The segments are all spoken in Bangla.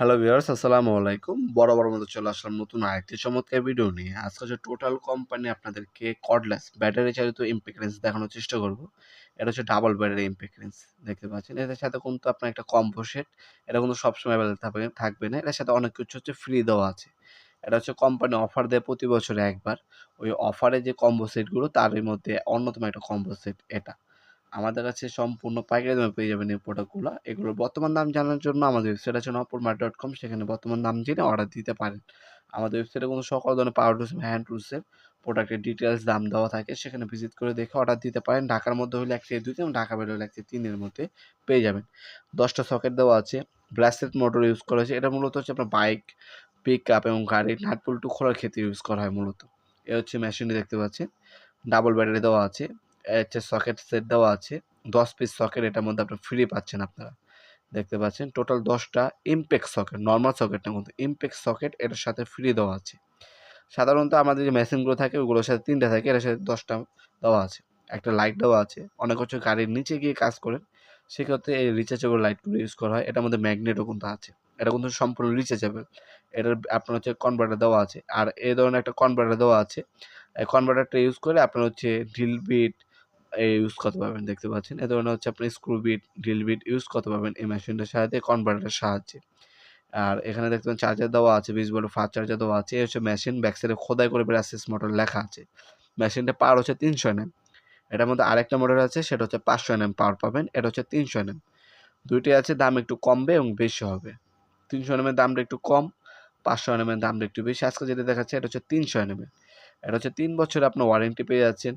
হ্যালো ভিউয়ার্স আসসালামু আলাইকুম। বড় বড় মতো চলে আসলাম নতুন আরেকটি চমৎকার ভিডিও নিয়ে। আজকে হচ্ছে টোটাল কোম্পানি আপনাদেরকে কর্ডলেস ব্যাটারি চালিত ইম্পেক্রেন্স দেখানোর চেষ্টা করব। এটা হচ্ছে ডাবল ব্যাটারি ইম্পেক্রেন্স দেখতে পাচ্ছেন। এটার সাথে কিন্তু আপনার একটা কম্বো সেট এটা কিন্তু সবসময় অ্যাভেলেবল থাকবে থাকবে না। এটার সাথে অনেক কিছু হচ্ছে ফ্রি দেওয়া আছে। এটা হচ্ছে কোম্পানি অফার দেয় প্রতি বছরে একবার। ওই অফারে যে কম্বো সেটগুলো তার মধ্যে অন্যতম একটা কম্বো সেট এটা। আমাদের কাছে সম্পূর্ণ পাইকারি দামে পেয়ে যাবেন এই প্রোডাক্টগুলো এগুলোর বর্তমান দাম জানার জন্য আমাদের ওয়েবসাইট আছে নপুরমার্ট ডট কম সেখানে বর্তমান দাম জেনে অর্ডার দিতে পারেন। আমাদের ওয়েবসাইটে কোনো সকল ধরনের পাওয়ার টুলস হ্যান্ড টুলসের প্রোডাক্টের ডিটেলস দাম দেওয়া থাকে, সেখানে ভিজিট করে দেখে অর্ডার দিতে পারেন। ঢাকার মধ্যে হলে এক থেকে দুই এবং ঢাকা বেরো হলে এক থেকে তিনের মধ্যে পেয়ে যাবেন। দশটা সকেট দেওয়া আছে ব্রাসলেট মোটর ইউজ করা হয়েছে। এটা মূলত হচ্ছে আপনার বাইক পিক আপ এবং গাড়ির নাটপুলটু খোলার ক্ষেত্রে ইউজ করা হয় মূলত। এ হচ্ছে মেশিনটি দেখতে পাচ্ছেন। ডাবল ব্যাটারি দেওয়া আছে। হচ্ছে সকেট সেট দেওয়া আছে। দশ পিস সকেট এটার মধ্যে আপনার ফ্রি পাচ্ছেন আপনারা। দেখতে পাচ্ছেন টোটাল দশটা ইমপেক্স সকেট নর্মাল সকেটের মধ্যে ইমপেক্স সকেট এটার সাথে ফ্রি দেওয়া আছে। সাধারণত আমাদের যে মেশিনগুলো থাকে, ওগুলোর সাথে তিনটা থাকে, এটার সাথে দশটা দেওয়া আছে। একটা লাইট দেওয়া আছে। অনেক হচ্ছে গাড়ির নিচে গিয়ে কাজ করেন, সেক্ষেত্রে এই রিচার্জেবল লাইটগুলো ইউজ করা হয়। এটার মধ্যে ম্যাগনেটও কিন্তু আছে। এটা কিন্তু সম্পূর্ণ রিচার্জেবল এটার আপনার হচ্ছে কনভার্টার দেওয়া আছে। আর এই ধরনের একটা কনভার্টার দেওয়া আছে। এই কনভার্টারটা ইউজ করে আপনার হচ্ছে ড্রিল বিট ইউজ করতে পারবেন, দেখতে পাচ্ছেন। এ ধরনের হচ্ছে আপনি screw bit drill bit use করতে পারবেন এই মেশিনটার সাহায্যে কনভার্টারের সাহায্যে। আর এখানে দেখতে পাচ্ছেন চার্জার দেওয়া আছে, বিশ ভোল্ট ফাস্ট চার্জার দেওয়া আছে। এই হচ্ছে মেশিন ব্যাক সাইডে খোদাই করে ব্রাসেস মোটর লেখা আছে। মেশিনটা পাওয়ার হচ্ছে তিনশো এনএম। এটার মধ্যে আরেকটা মোটর আছে, সেটা হচ্ছে পাঁচশো এনএম পাওয়ার পাবেন, এটা হচ্ছে তিনশো এনএম। দুইটি আছে, দাম একটু কমবে এবং বেশি হবে। তিনশো এনএমের দামটা একটু কম, পাঁচশো এনএমের দামটা একটু বেশি। আজকে যেটা দেখাচ্ছে, এটা হচ্ছে তিনশো এনএমের। এটা হচ্ছে তিন বছর আপনার ওয়ারেন্টি পেয়ে যাচ্ছেন।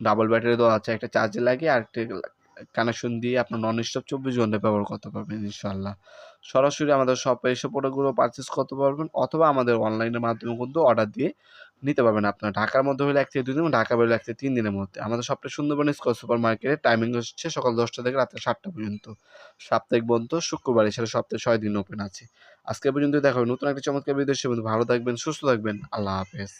ডাবল ব্যাটারি দেওয়া আছে, একটা চার্জে লাগিয়ে আর একটা কানেকশন দিয়ে আপনার নন স্টপ চব্বিশ ঘণ্টা ব্যবহার করতে পারবেন ইনশাল্লাহ সরাসরি আমাদের শপে এসে প্রোডাক্টগুলো পারচেস করতে পারবেন অথবা আমাদের অনলাইনের মাধ্যমে কিন্তু অর্ডার দিয়ে নিতে পারবেন আপনার। ঢাকার মধ্যে হলে এক থেকে দুই দিন, ঢাকা বেরোলে এক থেকে তিন দিনের মধ্যে। আমাদের সবটা সুন্দরবন স্কোয়ার সুপার মার্কেটের টাইমিং হচ্ছে সকাল দশটা থেকে রাত্রে সাতটা পর্যন্ত। সাপ্তাহিক বন্ধ, শুক্রবার, এছাড়া সপ্তাহে ছয় দিন ওপেন আছে। আজকে পর্যন্ত দেখা হবে নতুন একটা চমৎকার বিদেশে ভালো থাকবেন, সুস্থ থাকবেন। আল্লাহ হাফেজ।